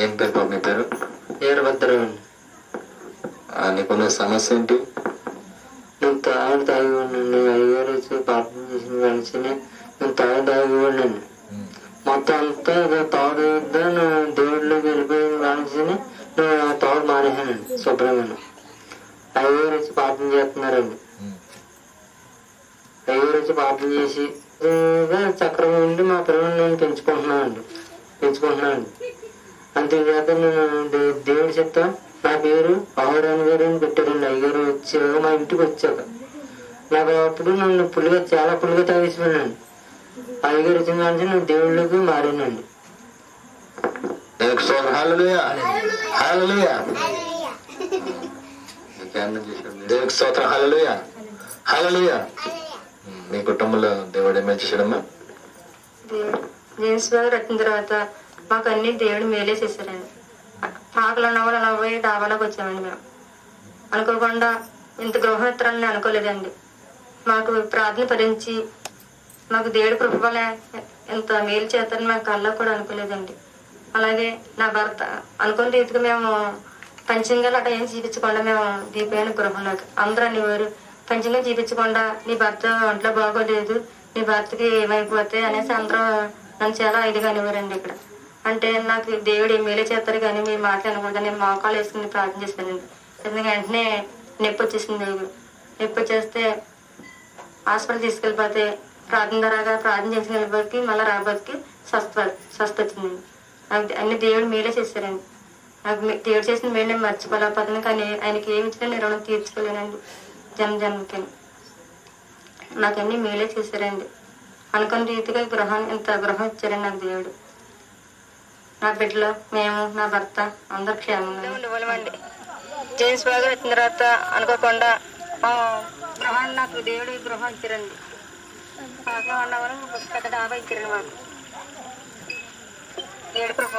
ఏం పేరు బాబు మీ పేరు? వీరభద్రం అండి నీకున్న సమస్య ఏంటి? నేను తాగి తాగి అయ్యగారు వచ్చి ప్రార్థన చేసిన వెంటనే నేను తాగి తాగి ఉండండి మొత్తం అంతా తాడు నేను దేవుడిలోకి వెళ్ళిపోయిన వెంటనే నేను ఆ తాడు మానేసానండి శుభ్రమైన అయ్యగారు వచ్చి ప్రార్థన చేస్తున్నారండి. అయ్యగారు వచ్చి ప్రార్థన చేసి "ఇదిగో చక్రం ఉండి మా పిల్లల్ని నేను పెంచుకుంటున్నానండి. పెంచుకుంటున్నానండి. అంతేకాక నేను దేవుడు చెప్తా నా పేరు ఆహురాని గారు అని పెట్టారండి అయ్యగారు వచ్చాక మా ఇంటికి వచ్చాక నాకు అప్పుడు నన్ను పులిగా చాలా పులిగా తాగేసిపోయానండి. అయ్యగారు వచ్చిన కానీ నేను దేవుళ్ళకి మారానండి. దేవుడికి స్తోత్రం హల్లెలూయా హల్లెలూయా మీ కుటుంబంలో దేవుడు ఏమేమి చేశాడమ్మా? వచ్చిన తర్వాత మాకు అన్ని దేవుడు మేలే చేశారండి పాకలు ఉన్న వాళ్ళు అలా పోయి డాబాలోకి వచ్చామండి మేము. అనుకోకుండా ఇంత గృహమిత్రాలని అనుకోలేదండి. మాకు ప్రార్థన భరించి మాకు దేవుడి కృప వల్ల ఇంత మేలు చేస్తారని మా కళ్ళకు కూడా అనుకోలేదండి. అలాగే నా భర్త అనుకున్న రీతిగా మేము పంచంగాలు అట్లా ఏం చూపించకుండా మేము దీపైన గృహంలోకి అందరూ అనేవారు పంచంగా చూపించకుండా నీ భర్త ఒంట్లో బాగోలేదు నీ భర్తకి ఏమైపోతే అనేసి అందరూ నన్ను చాలా ఇదిగా అనేవారండి ఇక్కడ. అంటే నాకు దేవుడు మేలే చేస్తారు కానీ మీ మాట అనకూడదు నేను మోకాలు వేసుకుని ప్రార్థన చేశానండి ఎందుకంటే వెంటనే నొప్పి వచ్చేసింది నొప్పి వచ్చేస్తే హాస్పిటల్ తీసుకెళ్ళిపోతే ప్రార్థన ద్వారా ప్రార్థన చేసిన వెళ్ళిపోతే మళ్ళీ రాబోతికి స్వస్థ స్వస్థ వచ్చిందండి నాకు అన్ని దేవుడు మేలే చేశారండి. నాకు దేవుడు చేసిన మేలు నేను మర్చిపోలేకపోతున్నాను కానీ ఆయనకి ఏమి ఇచ్చినా నేను రుణం తీర్చుకోలేనండి. జన్మ జన్మకి. నాకు అన్ని మేలే చేశారండి. అనుకున్న రీతిగా గృహం ఇంత గృహం ఇచ్చారండి నాకు దేవుడు. నా బిడ్డలు మేము నా భర్త అందరు క్షేమంగా ఉండవాళ్ళమండి జేమ్స్ బాగా వచ్చిన తర్వాత అనుకోకుండా గ్రహాన్ని నాకు దేవుడు గృహం ఇచ్చారండి. బాగా ఉండవరం పెద్ద డాబా ఇచ్చారండి మాకు. దేవుడి కృప